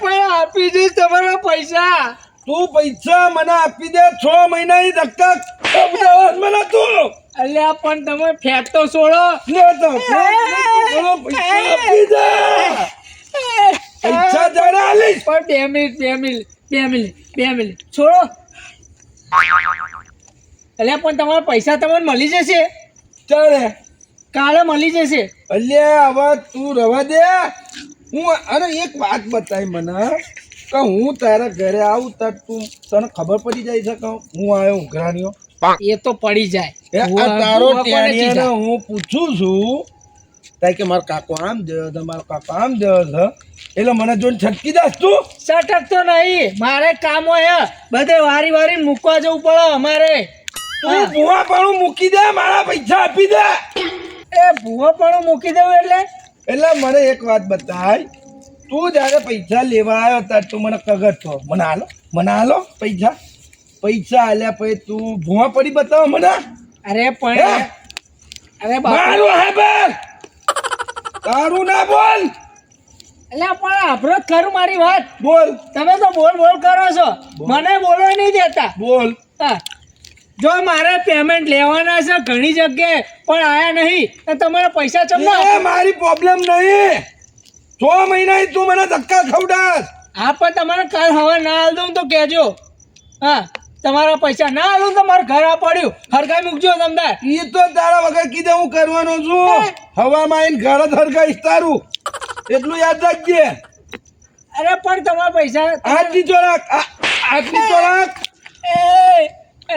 પણ આપી દઈશ તમારા પૈસા. તું પૈસા મને આપી દે છ મહિનાની ધક્કા મને તું. અલ્યા પણ તમે ફેંકતો છોડો. લે તો પૈસા આપી દે. પૈસા ચારે આલીશ. પણ બે મિનિટ બે મિનિટ બે મિનિટ બે મિનિટ. છોડો. અલ્યા પણ તમારા પૈસા તમને મળી જશે? ચાલે. કાલે મળી જશે? અલ્યા હવે તું રવા દે. હું અરે એક વાત બતાવી મને કે હું તારા ઘરે આવું તાર તું તને ખબર પડી જાય છે કે હું આવ્યો ઉઘરાણીઓ એ તો પડી જાય. તારો ટેણીયાને હું પૂછું છું તાય કે મારો કાકો આમ જયો છે મારો કાકો આમ જયો છે. એટલે મને જોઈને છટકી દાસ તું. સટક તો નહીં. મારે કામ હોય બધે વારી વારી મૂકવા જવું પડે અમારે. તું ભૂવા પણ મૂકી દે મારા પૈસા આપી દે. એ ભૂવા પણ મૂકી દેવું એટલે એટલે મને એક વાત બતાય તું જ્યારે પૈસા લેવા આવ્યો ત્યારે તું મને કગર છો મને હાલો મને હાલો પૈસા. પૈસા આલ્યા પછી તું ભૂવા પડી બતાવો મને. અરે? પણ અરે મારું હે બેન તારું ના બોલ. એટલે પણ આપણો ખરું મારી વાત. બોલ. તમે તો બોલ બોલ કરો છો. મને બોલો નહીં દેતા. બોલ. હા. જો મારે પેમેન્ટ લેવાના છે ઘણી જગ્યાએ પણ આયા નહીં તો તમારા પૈસા ચમનો એ મારી પ્રોબ્લેમ નહીં. છ મહિના તું મને ધક્કા ખવડાસ હા પણ તમારે કાલ હવે ના હાલ દઉં તો કહેજો. હા તમારા પૈસા ના હાલું તો મારે ઘર આ પડ્યું. હરગાઈ મૂકજો તમને. એ તો તારા વગર કીધે હું કરવાનો છું. હવામાં આવીને ઘર જ હરગાઈશ તારું એટલું યાદ રાખજે. અરે પણ તમારા પૈસા આટલી ચોરાક આટલી ચોરાક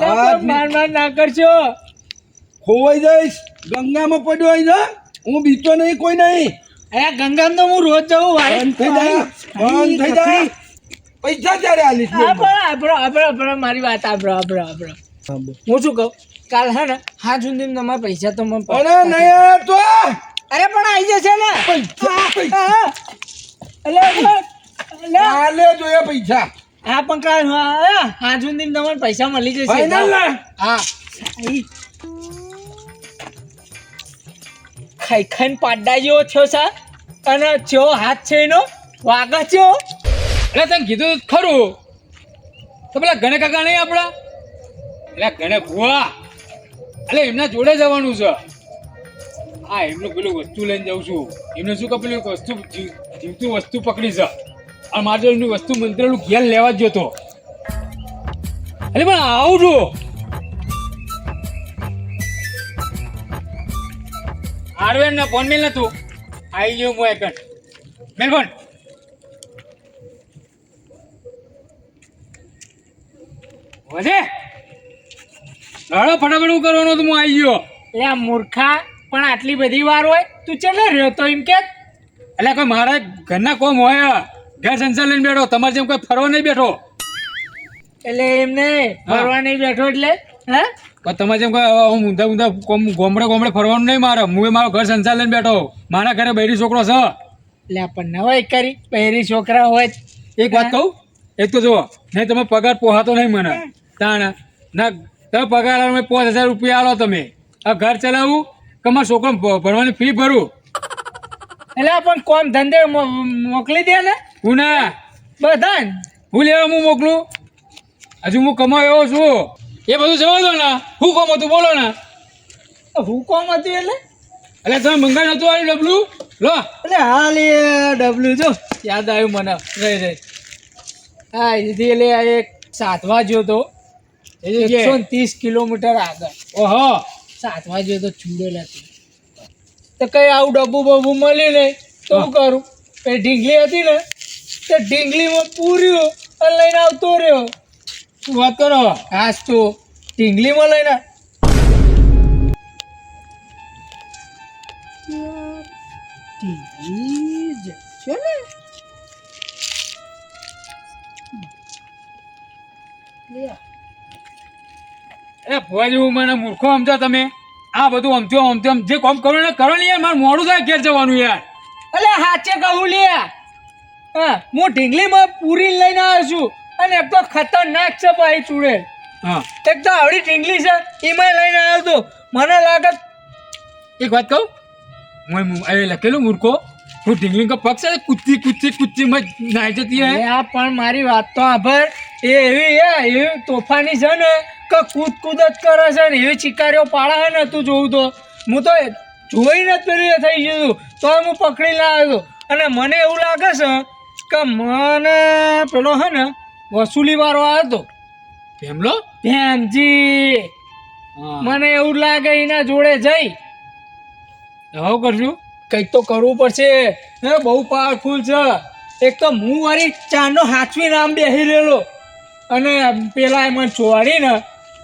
માર માર ના કરશો. ખોવાઈ જઈશ. ગંગામાં પડ્યો હોય ને હું બીતો નહીં કોઈ નહીં. અરે ગંગામ તો હું રોજ જઉં બંધ થઈ જાય બંધ થઈ જાય. પૈસા ત્યારે આલીશ પણ આપણો આપણો આપણો મારી વાત આપણો આપણો આપણો હું શું કહું? કાલ હે ને હા સુધી તમારા પૈસા તો મને અરે નહીં તો અરે પણ આવી જશે ને. પૈસા પૈસા. એટલે- આલે જોઈએ પૈસા. હા પણ કાલ હા હા તમને પૈસા મળી જશે. હા. ખાઈ ખાઈને પાડા જેવો થયો છે અને ચો હાથ છે એનો વાગા ચો એટલે તને કીધું ખરું. તો પેલા ગણે કાકા નહીં આપણા? એટલે ગણે ભુવા. એટલે એમના જોડે જવાનું છે. હા એમનું પેલું વસ્તુ લઈને જાઉં છું. એમને શું કે પેલું વસ્તુ જીવ- જીવતું વસ્તુ પકડી છે. અને મારે એમની વસ્તુ મંત્રેલું ઘેર લેવા જ જતો એટલે પણ આવું છું હાર્ડવેર ના ફોન મેલ નતું આવી ગયો હું એકન મેલ ફોન. વધે હળો ફટાફટ હું કરવાનો તો હું આવી ગયો. એ આ મૂર્ખા પણ આટલી બધી વાર હોય તું ચલે રહ્યો તો એમ કે? એટલે કોઈ મારા ઘરના કોમ હોય? ઘર સંસાર લઈને બેઠો. તમારે જેમ કોઈ ફરવા નહીં બેઠો. એટલે એમને ફરવા નહીં બેઠો એટલે હે? પણ તમારે જેમ કોઈ હું ઊંધા ઊંધા ગોમડે ગોમડે ફરવાનું નહીં મારે. હું મારો ઘર સંસાર લઈને બેઠો. મારા ઘરે બૈરી છોકરો છે. એટલે આપણને હોય કરી. પહેરી છોકરા હોય. એક વાત કહું? એક તો જુઓ નહીં તમે પગાર પોહાતો નહીં મને. તાણ ના તમે પગાર અમે પાંચ હજાર રૂપિયા આલો તમે. આ ઘર ચલાવવું કે મારા છોકરો ભણવાની ફી ભરું? એટલે આપણ પણ કોમ ધંધે મોકલી દે ને. હું ના બધા હું લેવા હું મોકલું? હજુ હું કમાયો એવો છું. એ બધું જવા દો ને. હું કોમ હતું બોલો ને. હું કોમ હતું એટલે? એટલે તમે મંગાઈ નતું આવ્યું ડબલું? લો. એટલે હાલ એ ડબલ્યુ જો યાદ આવ્યું મને. રહી રહી. હા એથી એટલે આ એક સાતવા જ્યો તો. એકસો ત્રીસ કિલોમીટર આગળ. ઓહો. સાતવા જ્યો તો ચૂડેલ હતી તો કઈ આવું ડબ્બુ બબ્બુ મળ્યું નહીં. તો શું કરું? પેલી ઢીંગલી હતી ને તે ઢીંગલીમાં પૂર્યું અને લઈને આવતો રહ્યો. શું વાત કરો? હાસ તો ઢીંગલીમાં લઈને. એ ભુવાજી મને મૂર્ખો સમજો તમે. આ બધું અમથ્યો અમથ્યો જે કામ કરો ને કરો ને યાર મારે મોડું થાય ઘેર જવાનું યાર. અલે હાચે કહું લે. હા હું ઢીંગલીમાં પૂરી લઈને આવ્યો છું અને એક તો ખતરનાક છે ભાઈ ચૂડે. હા. એક તો આવડી ઢીંગલી છે એમાં લઈને આવ્યો તો મને લાગે એક વાત કહું? હું એ લખેલું મૂર્ખો. હું ઢીંગલી કો પગ છે કુત્તી કુત્તી કુત્તી માં નાઈ જતી હે. આ પણ મારી વાત તો આભર. એ એવી હે એવી તોફાની છે ને કે કૂદ કૂદ જ કરે છે ને એવી ચિકારીઓ પાડા હે ને તું જોઉં તો. હું તો જોઈને જ પેલી થઈ ગયું તો હું પકડી લાવ્યો અને મને એવું લાગે છે કે મને પેલો હે ને વસૂલી વાળો આવ્યો હતો ભેમલો? ભેમજી. મને એવું લાગે એના જોડે જઈ. હવે કરશું કંઈક તો કરવું પડશે. હે બહુ પાવરફુલ છે. એક તો હું મારી ચાનો હાથવી નામ બેસી રહેલો. અને પેલા મને ચોરીને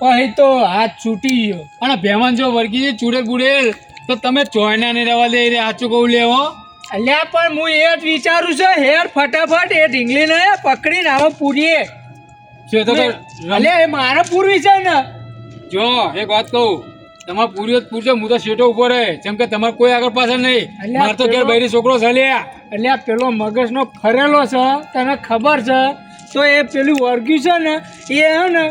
પછી તો હાથ છૂટી ગયો. અને ભેમન જો વર્ગી છે ગુડેલ તો તમે ચોયના ને રહેવા દે રે આચું કહું લેવો અલ્યા પણ હું એ જ વિચારું છું હેર ફટાફટ એ ઢીંગલીને પકડીને આવો પૂરીએ. છે તો અલ્યા એ મારે પૂરવી છે ને. જો એક વાત કહું તમારે પૂર્યો જ પૂરજો હું તો શેઠો ઊભો રહે. જેમ કે તમારે કોઈ આગળ પાછળ નહીં. મારે તો ઘેર બૈરી છોકરો છે લ્યા અલ્યા પેલો મગજનો ફરેલો છે તને ખબર છે? તો એ પેલું વર્ગ્યું છે ને એ હે ને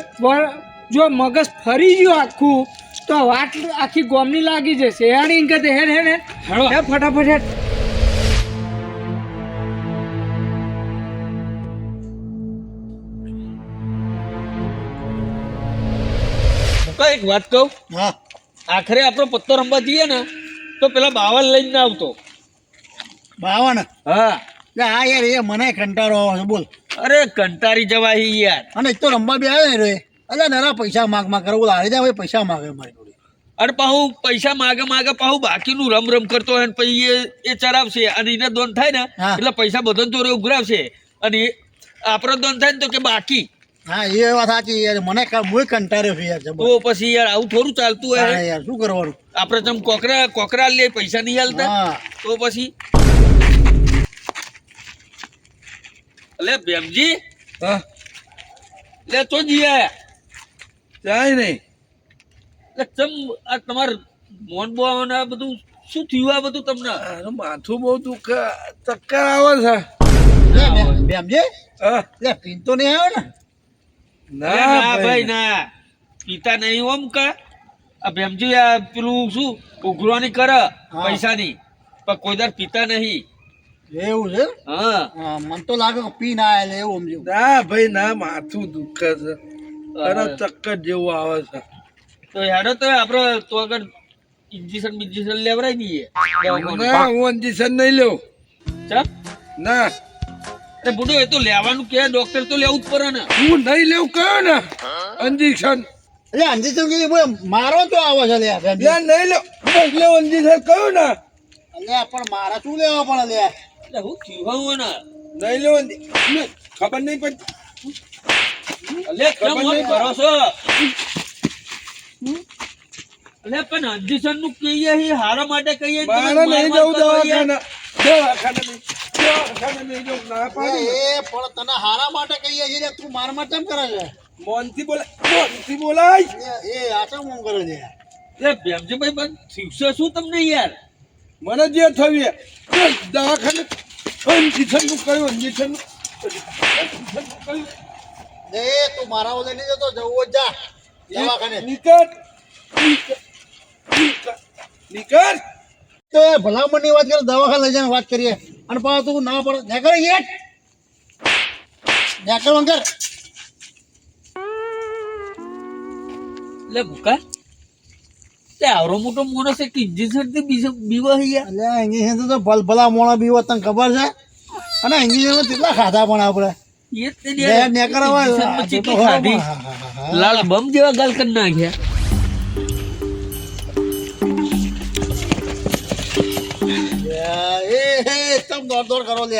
જો મગજ ફરી ગયું આખું તો વાત આખી ગોમની લાગી જશે. હેડ હેડ હેડ. હેડો. હેડ ફટાફટ હેડ. તો એક વાત કહું. હા. આખરે આપણો પત્તો રમવા જઈએ ને તો પેલા બાવન લઈને ના આવતો. બાવન? હા. હા યાર એ મને કંટાળો આવે છે બોલ. અરે કંટારી જવાય યાર. અને એક તો રમવા બે આવે ને રે અલ્યા નાના પૈસા માગ માગ કરો બોલ હારી જાય પૈસા માગે મારી જોડે. અને પાહું પૈસા માગે માગે પાહું બાકીનું રમ રમ કરતો હોય ને પછી એ એ ચરાવશે અને એને દોન થાય ને એટલે પૈસા બધાને ચોરે ઉઘરાવશે. અને આપણો દોન થાય ને તો કે બાકી. હા એ વાત સાચી યાર. મને ક- હું કંટાળ્યો છે યાર તો પછી યાર આવું થોડું ચાલતું હા યાર શું કરવાનું? આપણે જેમ કોકરા કોકરા લે પૈસા નહીં હાલતા તો પછી? અલે બેમજી હા. લે તો જીયા જાય નહીં. એટલે ચમ આ તમાર મોન બોન આ બધું શું થયું આ બધું તમને? માથું બહુ દુખે ચક્કર આવે છે. બેમજે હા. લે પીન તો નહીં આવ્યો ને? ના ભાઈ ના. પિતા નહીં ઓમ કે? આ ભેમજી આ પેલું શું ઉઘરાણી કરે પૈસાની. પણ કોઈ દર પિતા નહીં. એવું છે? હા. હા મને તો લાગે કે પીન આવ્યા લે એવું સમજ્યું. ના ભાઈ ના માથું દુખે છે. અરે ચક્કર જેવું આવે છે. તો હેડો તો આપણે તો આગળ ઇન્જેક્શન બિન્જેક્શન લેવડાવી દઈએ. ના હું ઇન્જેક્શન નહીં લેવું ચા ના. અરે બુડો એ તો લેવાનું કે ડોક્ટર તો લેવું જ પડે ને. હું નહીં લેવું કયો ને? ઇન્જેક્શન એટલે અંજી તો કીધું બોલ મારો તો આવો છે લે લે નહીં લે. એટલે ઇન્જેક્શન કયું ને? અલ્યા પણ મારા શું લેવા પણ લે? એટલે હું હોય ને. નહીં લેવો ખબર નહીં પડતી અલે કેમ ખબર નહીં. કરો છો અલે પણ અંજેશનનું કહીએ હી હારા માટે કહીએ મારે નહીં જવું. દવાખાના. દવાખાના એ પણ તને હારા માટે કહીએ છીએ તું માર માટે કરે છે મોનથી બોલે મોનથી બોલાય એ એ આ આમ કરે છે એ ભેમજીભાઈ પણ થયું શું તમને યાર? મને જે થયું એ દવાખાને ઇન્જેક્શનનું કયું ઇન્જેક્શનનું કયું એ તું મારા ઓલે નહીં જતો જવું જ જા દવાખાને. નીકળ નીકળ નીકળ. તો એ ભલામણની વાત કરે દવાખાને લઈ જઈને વાત કરીએ. અને પાછું તું ના પડે નેકર યેટ નેકર વંકર લે ભૂકા. તે આવરો મોટો માણસ એક ઇન્જિનિયરથી બીજો બીવા હી યાર એટલે ઇંગ્લિશ તો ભલ ભલા મોણા બી હોત તને ખબર છે? અને ઇંગ્લિશમાં કેટલા ખાધા પણ આપણે એ જ તે નેકર આવે હોય. લાલ બમ જેવા ગાલ કરી નાખ્યા. એ એ દોડ દોડ કરો લે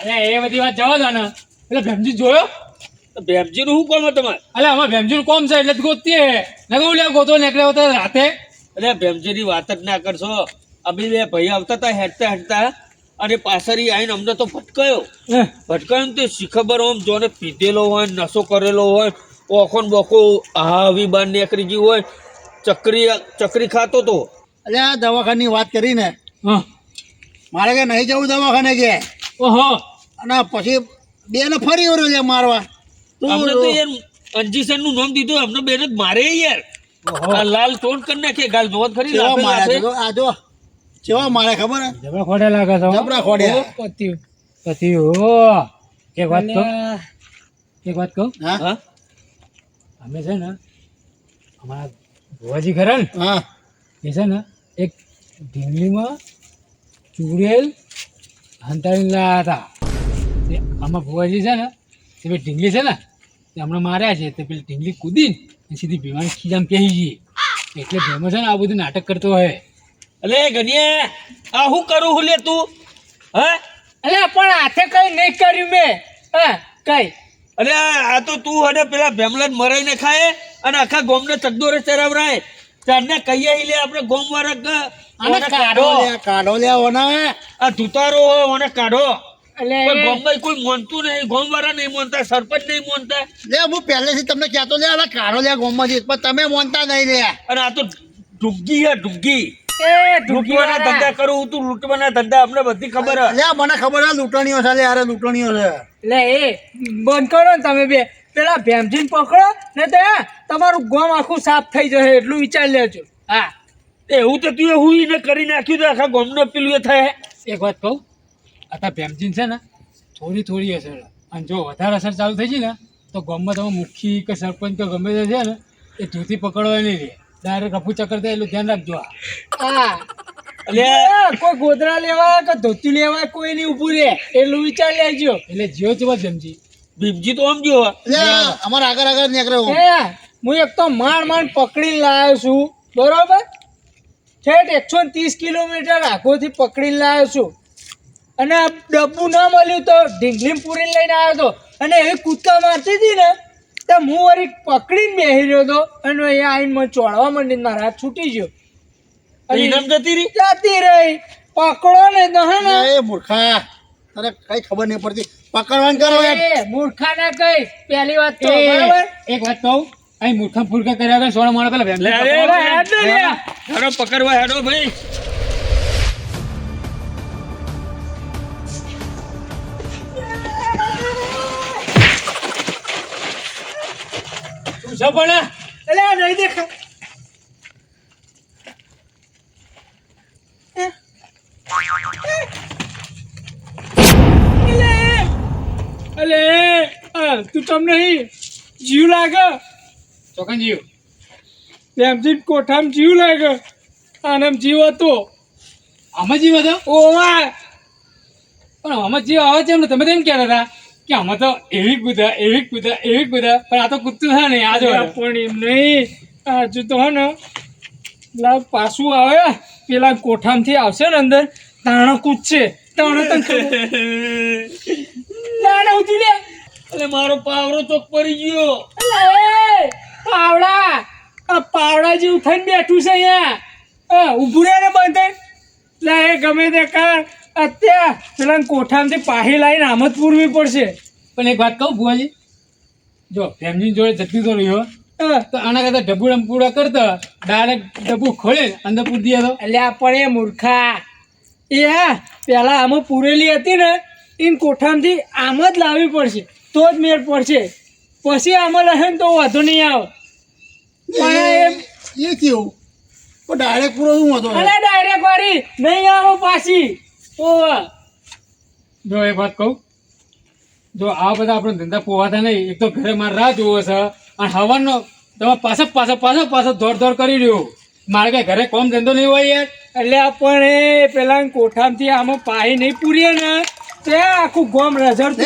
અરે એ બધી વાત જવા દો ને. એટલે ભેમજી જોયો? ભેમજી નું શું કોમ તમારે? અલે આમાં ભેમજી નું કોમ છે એટલે જ ગોતતી હે નકર હું ગોતો નીકળ્યો હતો રાતે. અરે ભેમજી ની વાત જ ના કરશો. અભી બે ભાઈ આવતા હતા હેડતા હેડતા અને પાછળ આવીને આઈને અમને તો ભટકાયો. ભટકાયો ને તે શીખબર આમ જોને પીધેલો હોય નશો કરેલો હોય ઓખો ને બોખો આવી બાર નીકળી ગયું હોય ચકરી ચકરી ખાતો તો. અરે આ દવાખાની વાત કરીને હા. મારે કે નહીં જવું દવાખાને કે? ઓહો. અને પછી બે ને ફરી વળ્યો છે મારવા. અમને તો યાર અંજીસનનું નામ દીધું અમને બેન જ મારે યાર. આ લાલ ટોન કરી નાખે ગાલ જોત કરી જો, આ જો કેવા મારે ખબર? જબરા ખોડે લાગે છે જબરા ખોડે પતિ પતિ હો એક વાત કહું? એક વાત કહું? હા? હા? અમે છે ને અમારા ભુવાજી ખરા ને હા. એ છે ને એક ઢીંગલીમાં ચૂડેલ હંતાડીને હતા તે આમાં ભુવાજી છે ને તે પેલી ઢીંગલી છે ને તે હમણાં માર્યા છે. તે પેલી ઢીંગલી કૂદીને સીધી ભીમાની ખીજામ પહેરી ગઈ. એટલે ભેમો છે ને આ બધું નાટક કરતો હોય. અલે ગનિયા આ હું કરું હું લે તું? હે? અલે પણ હાથે કઈ નહીં કર્યું મેં. હા કઈ. અરે આ તો તું અને પેલા ભેમલન મરાઈને ખાય અને આખા ગોમને ચકદોરે ચરાવરાય. ચારને કહીએ લે આપણે ગોમ વરક અને કાઢો લે કાઢો લે ઓના આ ધુતારો હોય ઓને કાઢો. એટલે પણ કોઈ મોનતું નહીં ગોમવાળા નહીં મોનતા સરપંચ નહીં મોનતા. લે હું પહેલેથી તમને કહેતો લે આલા કાઢો લે ગોમમાંથી. પણ તમે મોનતા નહીં લે. અને આ તો ડુગ્ગી હે ડુગ્ગી એ લૂંટવાના ધંધા કરું તું લૂંટવાના ધંધા અમને બધી ખબર હે. લે મને ખબર હે લૂંટણીઓ છે લે અરે લૂંટણીઓ છે. એટલે એ બંધ કરો ને તમે બે. પેલા ભેમજીને પકડો ને તો તમારું ગોમ આખું સાફ થઈ જશે એટલું વિચારી લેજો. હા. એવું તો તું હું એને કરી નાખ્યું તો આખા ગોમનો પેલું એ થાય. એક વાત કહું આતા ભેમજીન છે ને થોડી થોડી અસર. અને જો વધારે અસર ચાલુ થઈ જાય ને તો ગમમાં તમે મુખી કે સરપંચ કે ગમે તે છે ને એ ધોતી પકડવા નહીં રહે ડાયરેક્ટ રફુ ચક્કર થાય એટલું ધ્યાન રાખજો હા. એટલે કોઈ ગોદરા લેવા કે ધોતી લેવા કોઈ નહીં ઊભું રહે. એટલું વિચાર લેજો. એટલે જીઓ ચેવા ભેમજી. ભીમજી તો આમ જો. અમારે આગળ આગળ નીકળ્યો હું. હું એક તો માંડ માંડ પકડીને લાવ્યો છું. બરોબર? છેઠ એકસો ત્રીસ કિલોમીટર આખોથી પકડીને લાવ્યો છું. અને આ ડબ્બુ ના મળ્યું તો ઢીંગલીમ પૂરીને લઈને આવ્યો હતો અને એવી કૂદકા મારતી હતી ને તો હું વળી પકડીને બેસી રહ્યો હતો અને એ આવીને મને ચોળવા માંડી મારા હાથ છૂટી ગયો. જતી રહી? જતી રહી. પકડો ને તો હે ને એ મૂર્ખા તને કઈ ખબર નહીં પડતી. પકડવાનું કરો એ મૂર્ખા ના કઈ? પહેલી વાત તો બરાબર. એક વાત કહું અહીં મૂર્ખા ફૂરખા કર્યા વગર સોળા માણસ પેલા લે. હેડ પકડવા હેડો ભાઈ. શું છે પણ નહીં દેખા અલે આ તું તમને જીવ લાગે? ચોકન જીવ એમથી કોઠામ જીવ લાગે? આનામ જીવ હતો. આમાં જીવ હતો? ઓવા પણ આમાં જીવ આવે છે એમને તમે તેમ કહેતા હતા કે આમાં તો એવી કૂદા એવી કૂદા એવી કૂદા પણ આ તો કૂદતું થાય ને આ જો પણ એમ નહીં. આજુ તો હે ને પેલા પાછું આવે. પેલા કોઠામથી આવશે ને અંદર તાણા કૂદશે. તાણા ખબર? તાણા ઉતરી લે. એટલે મારો પાવરો ચોક પડી ગયો. પાવડા આ પાવડા જેવું થઈને બેઠું છે અહીંયા. હા ઊભું રહે ને બંધે લે એ ગમે તે કાર. અત્યારે પેલા કોઠામાંથી પાહી લાવીને આમ જ પૂરવી પડશે. પણ એક વાત કહું ભુવાજી. જો ભેમજી જોડે જતી તો રહ્યો તો આના કરતા ડબ્બુ પૂરા કરતા ડાયરેક્ટ ડબ્બુ ખોલે અંદર પૂરી દીધો એટલે પણ એ મૂર્ખા. એ હા પહેલાં આમાં પૂરેલી હતી ને એને કોઠામાંથી આમ જ લાવવી પડશે. તો જ મેળ પડશે. પછી આમાં ને તો વાંધો નહીં આવે. પણ એમ એ કેવું? પણ ડાયરેક્ટ પૂરો શું હતો અરે ડાયરેક્ટ વાળી નહીં આવો પાછી. ઓવા. જો એ વાત કહું. જો આ બધા આપણે ધંધા પોવાતા નહીં એક તો ઘરે મારે રાહ જોવો છે. અને હવાનો તમે પાછા પાછા પાછા પાછા દોડ દોડ કરી રહ્યો. મારે કઈ ઘરે કોમ ધંધો નહીં હોય યાર. એટલે પણ એ પેલા કોઠામાંથી આમાં પાહી નહીં પૂરીએ ને. તે આખું ગોમ રઝળતું